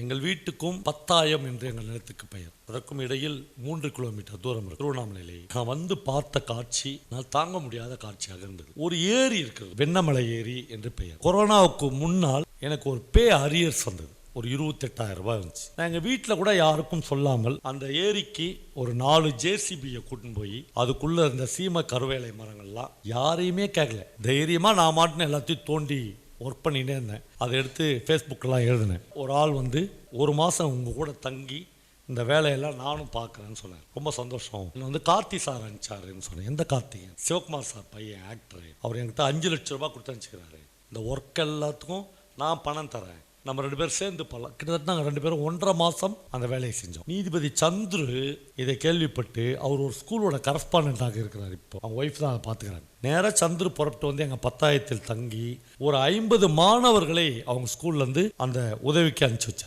எங்கள் வீட்டுக்கும் பத்தாயம் என்று எங்கள் நிலத்துக்கு பெயர். அதற்கும் இடையில் மூன்று கிலோமீட்டர் தூரம் இருக்கு. திருவண்ணாமலையிலே நான் வந்து பார்த்த காட்சி நான் தாங்க முடியாத காட்சியாக இருந்தது. ஒரு ஏரி இருக்கிறது வெண்ணமலை ஏரி என்று பெயர். கொரோனாவுக்கு முன்னால் எனக்கு ஒரு பே அரியர்ஸ் வந்தது. ஒரு இருபத்தெட்டாயிரம் ரூபாய் இருந்துச்சு. நான் எங்கள் வீட்டில் கூட யாருக்கும் சொல்லாமல் அந்த ஏரிக்கு ஒரு நாலு ஜேசிபியை கூட்டின்னு போய் அதுக்குள்ளே இருந்த சீம கருவேலை மரங்கள்லாம் யாரையுமே கேட்கல தைரியமாக நான் மாட்டின எல்லாத்தையும் தோண்டி ஒர்க் பண்ணிகிட்டே இருந்தேன். அதை எடுத்து ஃபேஸ்புக்கெலாம் எழுதினேன். ஒரு ஆள் வந்து ஒரு மாதம் உங்கள் கூட தங்கி இந்த வேலையெல்லாம் நானும் பார்க்குறேன்னு சொன்னேன் ரொம்ப சந்தோஷம். என்னை வந்து கார்த்தி சார் அனுப்பிச்சாருன்னு சொன்னேன். எந்த கார்த்திகன் சிவகுமார் சார் பையன் ஆக்டர் அவர் என்கிட்ட அஞ்சு லட்ச ரூபா கொடுத்து அனுப்பிச்சிக்கிறாரு. இந்த ஒர்க் எல்லாத்துக்கும் நான் பணம் தரேன். நம்ம ரெண்டு பேரும் சேர்ந்து போகலாம் கிட்டத்தட்ட நாங்கள் ரெண்டு பேரும் ஒன்றரை மாதம் அந்த வேலையை செஞ்சோம். நீதிபதி சந்துரு இதை கேள்விப்பட்டு அவர் ஒரு ஸ்கூலோட கரஸ்பாண்டாக இருக்கிறார் இப்போ. அவங்க ஒய்ஃப் தான் அதை பார்த்துக்கிறாங்க. நேராக சந்துரு புறப்பட்டு வந்து எங்கள் பத்தாயத்தில் தங்கி ஒரு ஐம்பது மாணவர்களை அவங்க ஸ்கூல்லேருந்து அந்த உதவிக்கு அனுப்பிச்சி வச்சார்.